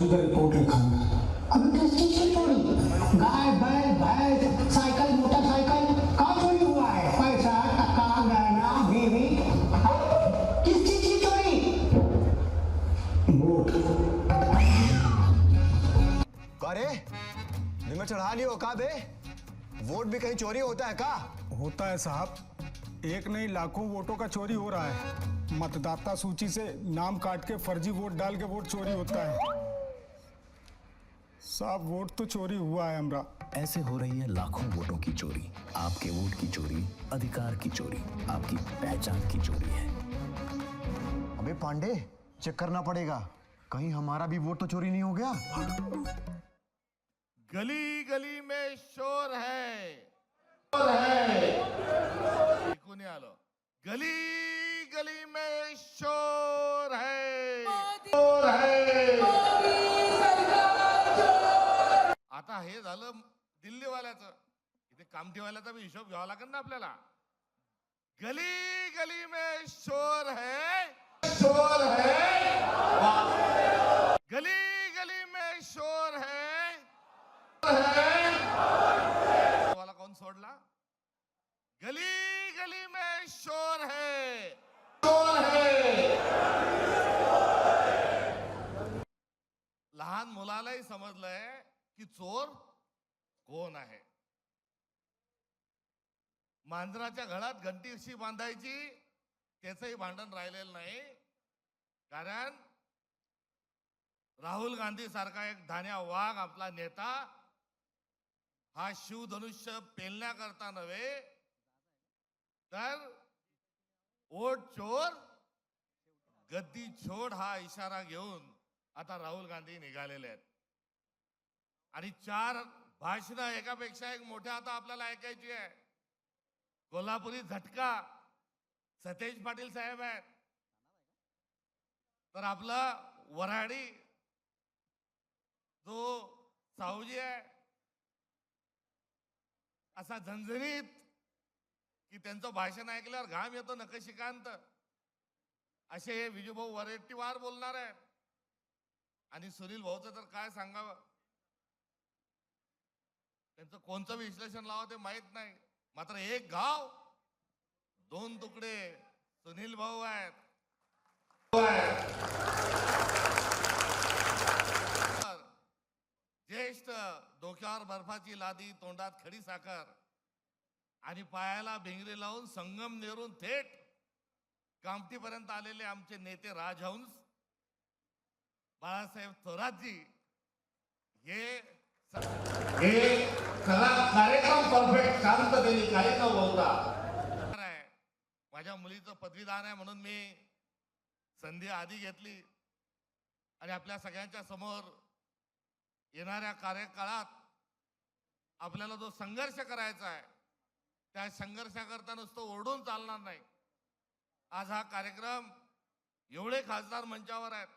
Report अभी चीज़ चोरी गाय बैल भैंस साइकिल मोटरसाइकिल कहाँ चोरी हुआ है? पैसा टका गहना बीवी? किस चीज़ की चोरी वोट। का रे निमर चढ़ा लियो का बे। वोट भी कहीं चोरी होता है का? होता है साहब। एक नहीं लाखों वोटों का चोरी हो रहा है। मतदाता सूची से नाम काट के फर्जी वोट डाल के वोट चोरी होता है। साहब वोट तो चोरी हुआ है हमरा। ऐसे हो रही है लाखों वोटों की चोरी आपके वोट की चोरी अधिकार की चोरी आपकी पहचान की चोरी है। अबे पांडे चेक करना पड़ेगा। कहीं हमारा भी वोट तो चोरी नहीं हो गया? गली गली में शोर है। कामठीवाल्याचा बी हिशोब घ्यावा लागेल ना आपल्याला. गली गली में शोर है. शोर है वाह. गली गली में शोर है वाला कौन सोडला गली गली में शोर है शोर है लहान मुलालाही समजलंय की चोर कोण आहे मांजराच्या घरात घंटीशी बांधायची त्याचंही भांडण राहिलेलं नाही. कारण राहुल गांधी सारखा एक धान्या वाघ आपला नेता हा शिवधनुष्य पेलण्याकरता नव्हे तर ओट चोर गद्दी छोड हा इशारा घेऊन आता राहुल गांधी निघालेले आहेत. आणि चार भाषण एकापेक्षा एक मोठ्या आता आपल्याला ऐकायची आहे. कोल्हापुरी झटका. सतेज पाटील साहेब आहेत. तर आपला वराडी जो सावजी आहे असा झणझणीत की त्यांचं भाषण ऐकल्यावर घाम येतो नकशिकांत असे हे विजूभाऊ वरेट्टीवार बोलणार आहेत. आणि सुनील भाऊचं तर काय सांगावं? त्यांचं कोणतं विश्लेषण लावा ते माहीत नाही. मात्र एक गाव दोन तुकडे सुनील भाऊ आहेत. ज्येष्ठ डोक्यावर बर्फाची लादी तोंडात खडी साखर आणि पायाला भिंगरी लावून संगम नेरून थेट कामठीपर्यंत आलेले आमचे नेते राजहंस बाळासाहेब थोरातजी हे हे सगळा कार्यक्रम परफेक्ट शांततेने काही न बोलता आहे. माझ्या मुलीचं पदवीदान आहे म्हणून मी संधी आधी घेतली. आणि आपल्या सगळ्यांच्या समोर येणाऱ्या कार्यकाळात आपल्याला जो संघर्ष करायचा आहे त्या संघर्षाकरता नुसतं ओरडून चालणार नाही. आज हा कार्यक्रम एवढे खासदार मंचावर आहेत.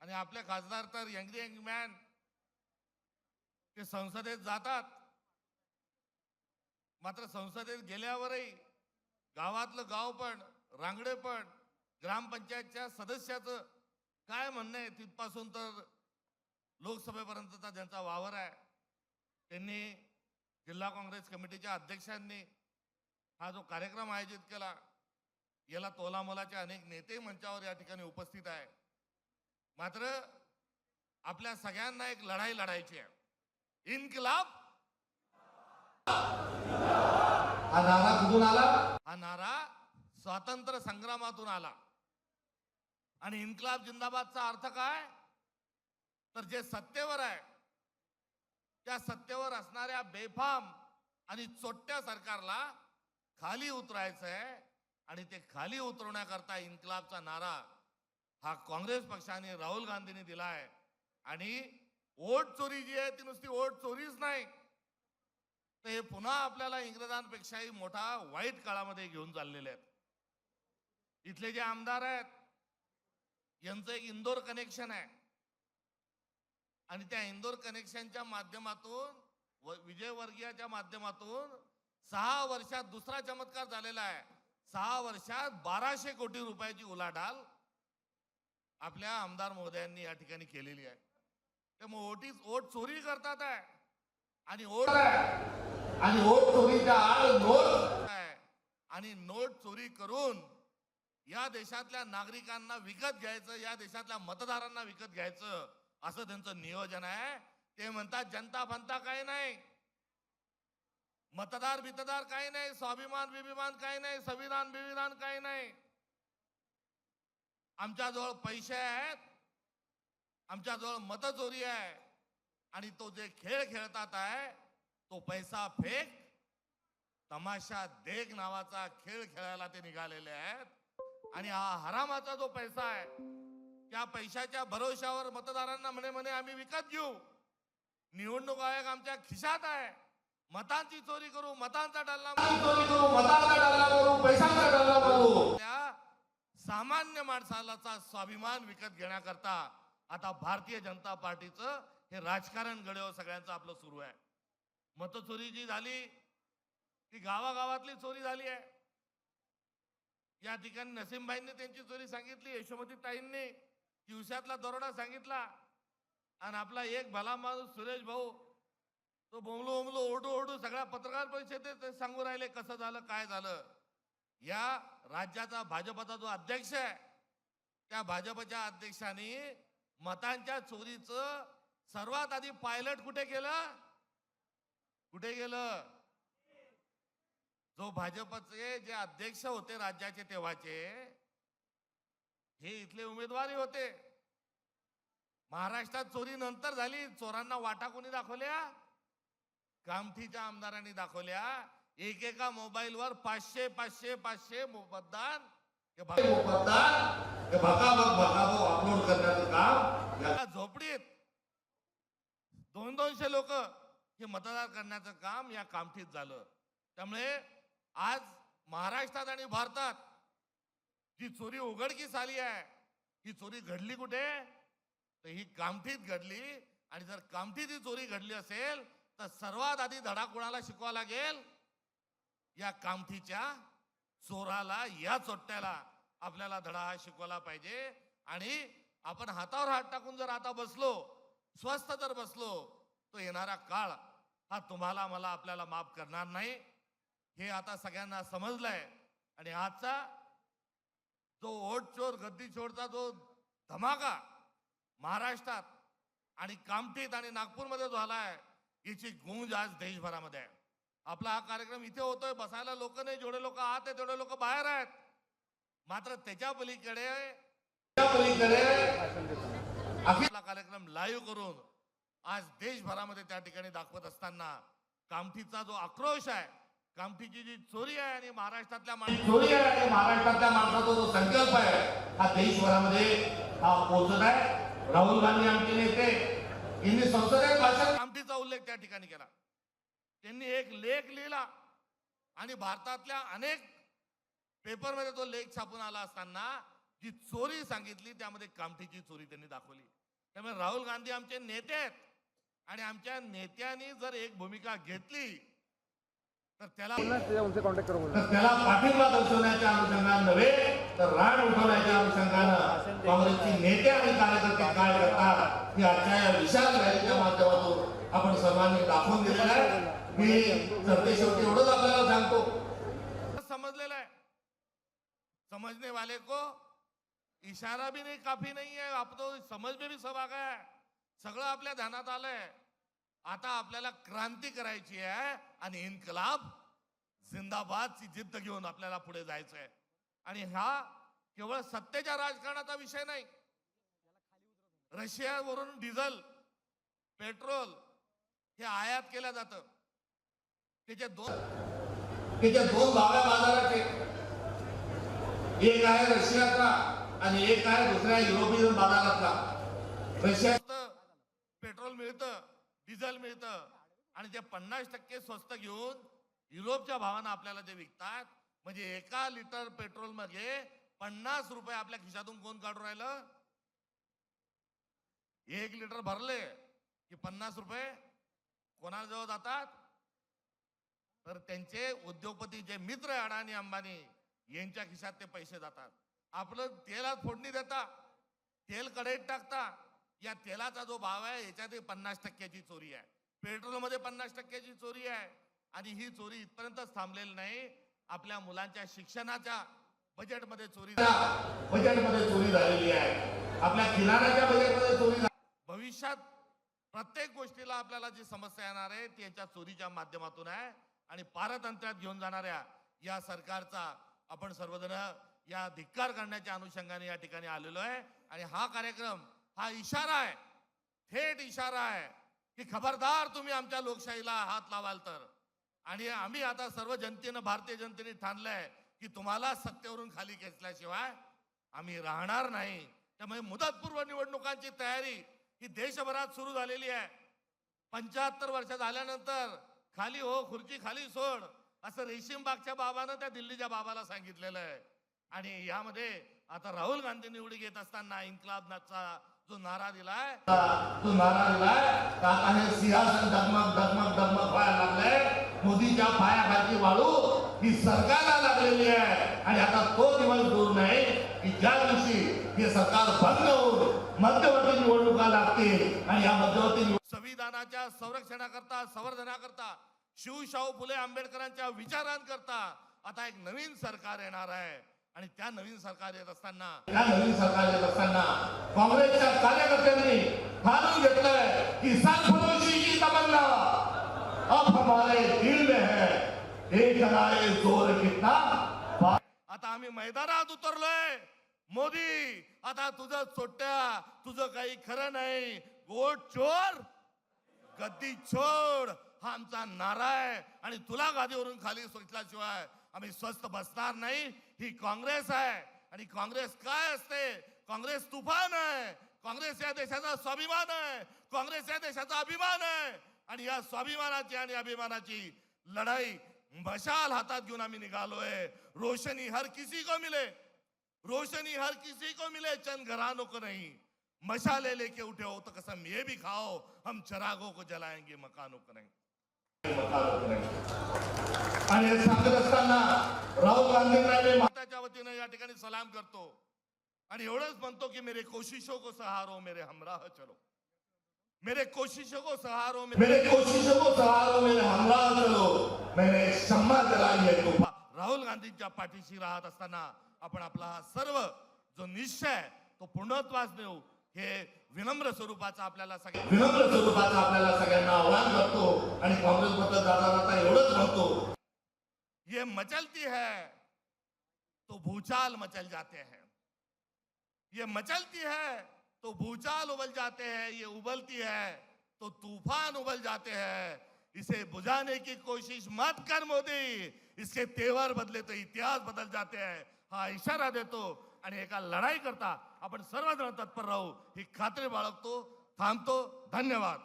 आणि आपले खासदार तर यंग यंग मॅन ते संसदेत जातात. मात्र संसदेत गेल्यावरही गावातलं गाव पण रांगडे पण ग्रामपंचायतच्या सदस्याचं काय म्हणणं आहे तिथपासून तर लोकसभेपर्यंतचा ज्यांचा वावर आहे त्यांनी जिल्हा काँग्रेस कमिटीच्या अध्यक्षांनी हा जो कार्यक्रम आयोजित केला याला तोलामोलाचे अनेक नेते मंचावर या ठिकाणी उपस्थित आहे. मात्र आपल्या सगळ्यांना एक लढाई लढायची आहे. इन्कलाब। हा नारा कुठून आला? हा नारा स्वातंत्र्य संग्रामातून आला. आणि इन्कलाब जिंदाबादचा अर्थ काय? तर जे सत्तेवर आहे त्या सत्तेवर असणाऱ्या बेफाम आणि चोट्ट्या सरकारला खाली उतरायचं आहे आणि ते खाली उतरवण्याकरता इन्कलाबचा नारा हा काँग्रेस पक्षाने राहुल गांधींनी दिला आहे आणि वोट चोरी जी आहे ती नुसती वोट चोरीच नाही. तर हे पुन्हा आपल्याला इंग्रजांपेक्षाही मोठा वाईट काळामध्ये घेऊन चाललेले आहेत. इथले जे आमदार आहेत यांचं एक इंदोर कनेक्शन आहे. आणि त्या इंदोर कनेक्शनच्या माध्यमातून व माध्यमातून सहा वर्षात दुसरा चमत्कार झालेला आहे. सहा वर्षात बाराशे कोटी रुपयाची उलाढाल आपल्या आमदार महोदयांनी या ठिकाणी केलेली आहे. त्यामुळे ओट चोरी करतात आहे. आणि ओट आणि ओट चोरीच्या आड नोट आहे आणि नोट चोरी करून या देशातल्या नागरिकांना विकत घ्यायचं या देशातल्या मतदारांना विकत घ्यायचं असं त्यांचं नियोजन आहे. ते म्हणतात जनता फंता काही नाही. मतदार बितदार काही नाही. स्वाभिमान बिभिमान काही नाही. संविधान बिविधान काही नाही. आमच्याजवळ पैसे आहेत. आमच्याजवळ मतचोरी आहे. आणि तो जे खेळ खेळतात आहे तो पैसा फेक तमाशा देख नावाचा खेळ खेळायला ते निघालेले आहेत. आणि हा हरामाचा जो पैसा आहे त्या पैशाच्या भरोशावर मतदारांना म्हणे म्हणे आम्ही विकत घेऊ. निवडणूक आयोग आमच्या खिशात आहे. मतांची चोरी करू मतांचा डल्ला चोरी करू मतांचा डल्ला करू पैशांचा डल्ला करू त्या सामान्य माणसाला स्वाभिमान विकत घेण्याकरता आता भारतीय जनता पार्टीचं हे राजकारण घडव सगळ्यांचं आपलं सुरू आहे. मतचोरी जी झाली ती गावागावातली चोरी झाली आहे. या ठिकाणी नसीमबाईंनी त्यांची चोरी सांगितली यशोमती ताईंनी दिवसातला दरोडा सांगितला. आणि आपला एक भला माणूस सुरेश भाऊ तो बोमलो बोमलो ओढू ओढू सगळ्या पत्रकार परिषदेत सांगू राहिले कसं झालं काय झालं. या राज्याचा भाजपचा जो अध्यक्ष आहे त्या भाजपच्या अध्यक्षाने मतांच्या चोरीचं सर्वात आधी पायलट कुठे केलं? कुठे गेलं? जो भाजपचे जे अध्यक्ष होते राज्याचे तेव्हाचे हे इथले उमेदवारी होते. महाराष्ट्रात चोरी नंतर झाली. चोरांना वाटा कोणी दाखवल्या? कामठीच्या आमदारांनी दाखवल्या. एकेका मोबाईलवर पाचशे पाचशे पाचशे मो- मतदान अपलोड करण्याचं काम झोपडीत दोन दोनशे लोक हे मतदार करण्याचं काम या कामठीत झालं. त्यामुळे आज महाराष्ट्रात आणि भारतात जी चोरी उघडकीस आली आहे ही चोरी घडली कुठे? तर ही कामठीत घडली आणि जर कामठीत ही चोरी घडली असेल तर सर्वात आधी धडा कोणाला शिकवा लागेल? या कामठीच्या चोराला या चोट्ट्याला. आपल्याला धडा हा शिकवला पाहिजे. आणि आपण हातावर हात टाकून जर आता बसलो स्वस्त जर बसलो तो येणारा काळ हा तुम्हाला मला आपल्याला माफ करणार नाही. हे आता सगळ्यांना समजलंय. आणि आजचा जो ओट चोर गद्दी चोरचा जो धमाका महाराष्ट्रात आणि कामठीत आणि नागपूरमध्ये जो झालाय याची गुंज आज देशभरामध्ये आहे. आपला हा कार्यक्रम इथे होतोय बसायला लोक नाही जेवढे लोक आत आहे तेवढे लोक बाहेर आहेत. मात्र त्याच्या पलीकडे आपला कार्यक्रम लाईव्ह करून आज देशभरामध्ये त्या ठिकाणी दाखवत असताना कामठीचा जो आक्रोश आहे कामठीची जी चोरी आहे आणि महाराष्ट्रातल्या चोरी आहे आणि महाराष्ट्रातल्या माणसाचा जो संकल्प आहे हा देशभरामध्ये हा पोहोचत आहे. राहुल गांधी आमचे नेते यांनी संसदेत भाषण कामठीचा उल्लेख त्या ठिकाणी केला. त्यांनी एक लेख लिहिला आणि भारतातल्या अनेक पेपरमध्ये तो लेख छापून आला असताना जी चोरी सांगितली त्यामध्ये कामठीची चोरी त्यांनी दाखवली. त्यामुळे राहुल गांधी आमचे नेते आहेत. आणि आमच्या नेत्यांनी जर एक भूमिका घेतली तर त्याला तर त्याला पाठिंबा दर्शवण्याच्या अनुषंगाने नव्हे तर राड उठवण्याच्या अनुषंगानं काँग्रेसचे नेते आणि कार्यकर्ते काय करतात ही आजच्या या विशाल रॅलीच्या माध्यमातून आपण सर्वांनी दाखवून दिलेलं आहे. मी सरतेशेवटी एवढंच आपल्याला सांगतो. समझने वाले को इशारा भी नहीं काफी नहीं है। आप तो समझ में भी सब आ गया सगळं आपल्या ध्यानात आलंय। आता आपल्याला क्रांती करायची आहे आणि इन्कलाब जिंदाबादची जिद्द घेऊन आपल्याला पुढे जायचं आहे. आणि हा केवळ सत्तेच्या राजकारणाचा विषय नाही. रशियावरून डिझेल पेट्रोल हे आयात केलं जातं. त्याचे दोन त्याच्या दोन भाव्या बाजाराचे एक आहे रशियाचा आणि एक आहे दुसऱ्या युरोपियन बाजारातला रशिया पेट्रोल मिळतं डिझेल मिळतं आणि ते पन्नास टक्के स्वस्त घेऊन युरोपच्या भावानं आपल्याला ते विकतात. म्हणजे एका लिटर पेट्रोलमध्ये पन्नास रुपये आपल्या खिशातून कोण काढून राहिलं? एक लिटर भरले की पन्नास रुपये कोणाजवळ जातात? तर त्यांचे उद्योगपती जे मित्र अडाणी अंबानी यांच्या खिशात ते पैसे जातात. आपलं तेलात फोडणी देता तेल कढईत टाकता या तेलाचा जो भाव आहे याच्यात पन्नास टक्क्याची चोरी आहे. पेट्रोलमध्ये पन्नास टक्क्याची चोरी आहे. आणि ही चोरी इथपर्यंतच थांबलेली नाही. आपल्या मुलांच्या शिक्षणाच्या बजेटमध्ये चोरी बजेटमध्ये चोरी झालेली आहे. आपल्या किराणाच्या बजेटमध्ये चोरी भविष्यात प्रत्येक गोष्टीला आपल्याला जी समस्या येणार आहे ती याच्या चोरीच्या माध्यमातून आहे. आणि पारतंत्र्यात घेऊन जाणाऱ्या या सरकारचा आपण सर्वजण या धिक्कार करण्याच्या अनुषंगाने या ठिकाणी आलेलो आहे. आणि हा कार्यक्रम हा इशारा आहे. थेट इशारा आहे की खबरदार तुम्ही आमच्या लोकशाहीला हात लावाल तर. आणि आम्ही आता सर्व जनतेनं भारतीय जनतेने ठाणलंय की तुम्हाला सत्तेवरून खाली खेचल्याशिवाय आम्ही राहणार नाही. त्यामुळे मुदतपूर्व निवडणुकांची तयारी ही देशभरात सुरू झालेली आहे. पंच्याहत्तर वर्ष झाल्यानंतर खाली हो खुर्ची खाली सोड. असं रेशीमबागच्या बाबानं त्या दिल्लीच्या बाबाला सांगितलेलं आहे. आणि यामध्ये आता राहुल गांधी निवडी घेत असताना इन्कलाबचा जो नारा दिलाय जो नारा दिलाय. आता हे सिंहासन डगमग डगमग डगमग व्हायला लागलंय. मोदीच्या पायाखाली वाळू ही सरकारला लागलेली आहे. आणि आता तो दिवस दूर नाही की ज्या दिवशी हे सरकार बंद होऊन मध्यवर्ती निवडणुका लागतील. आणि या मध्यवर्ती संविधानाच्या संरक्षणाकरता संवर्धनाकरता शिवशाहू फुले आंबेडकरांच्या विचारांकरता आता एक नवीन सरकार येणार आहे. आणि त्या नवीन सरकार येत असताना त्या नवीन सरकार येत असताना काँग्रेसच्या कार्यकर्त्यांनी ठाणून घेतलंय की सरफरोशी की तमन्ना. अब हमारे दिल में है एक नारे जोर कितना आता आम्ही मैदानात उतरलोय. मोदी आता तुझं चोट्या तुझं काही खरं नाही. गोट चोर गद्दी छोड. हा आमचा नारा आहे आणि तुला गादीवरून खाली सोचल्याशिवाय आम्ही स्वस्त बसणार नाही. ही काँग्रेस आहे. आणि काँग्रेस काय असते? काँग्रेस तुफान आहे. काँग्रेस या देशाचा स्वाभिमान आहे. काँग्रेस या देशाचा अभिमान आहे. आणि या स्वाभिमानाची आणि अभिमानाची लढाई मशाल हातात घेऊन आम्ही निघालोय. रोशनी हर किसी को मिले. रोशनी हर किसी को मिले. चंद घरानों को नहीं. मशाले लेके उठे हो तो कसम ये भी खाओ. हम चरागों को जलाएंगे मकानों मकानों को नहीं. आणि हे सांगत असताना राहुल माताच्या वतीनं या ठिकाणी सलाम करतो. आणि एवढंच म्हणतो की मेरे कोशिशों को सहारो मेरे हमराह चलो. मेरे कोशिशों को सहारो मेरे कोशिशों को सहारो मेरे हमराह चलो. मैंने है तो राहुल गांधींच्या पाठीशी राहत असताना आपण आपला हा सर्व जो निश्चय आहे तो पूर्णत्वास देऊ. हे विनम्र स्वरूपाचा आपल्याला सगळ्या विनम्र स्वरूपाचा आपल्याला सगळ्यांना आव्हान करतो आणि काँग्रेस बद्दल जाता जाता एवढंच म्हणतो. ये मचलती है तो भूचाल मचल जाते हैं. ये मचलती है तो भूचाल उबल जाते हैं. ये उबलती है तो तूफान उबल जाते हैं. इसे बुझाने की कोशिश मत कर मोदी. इसके तेवर बदले तो इतिहास बदल जाते हैं. हा इशारा देतो आणि एका लढाई करता आपण सर्वजण तत्पर राहू. ही खात्री बाळगतो थांबतो. धन्यवाद.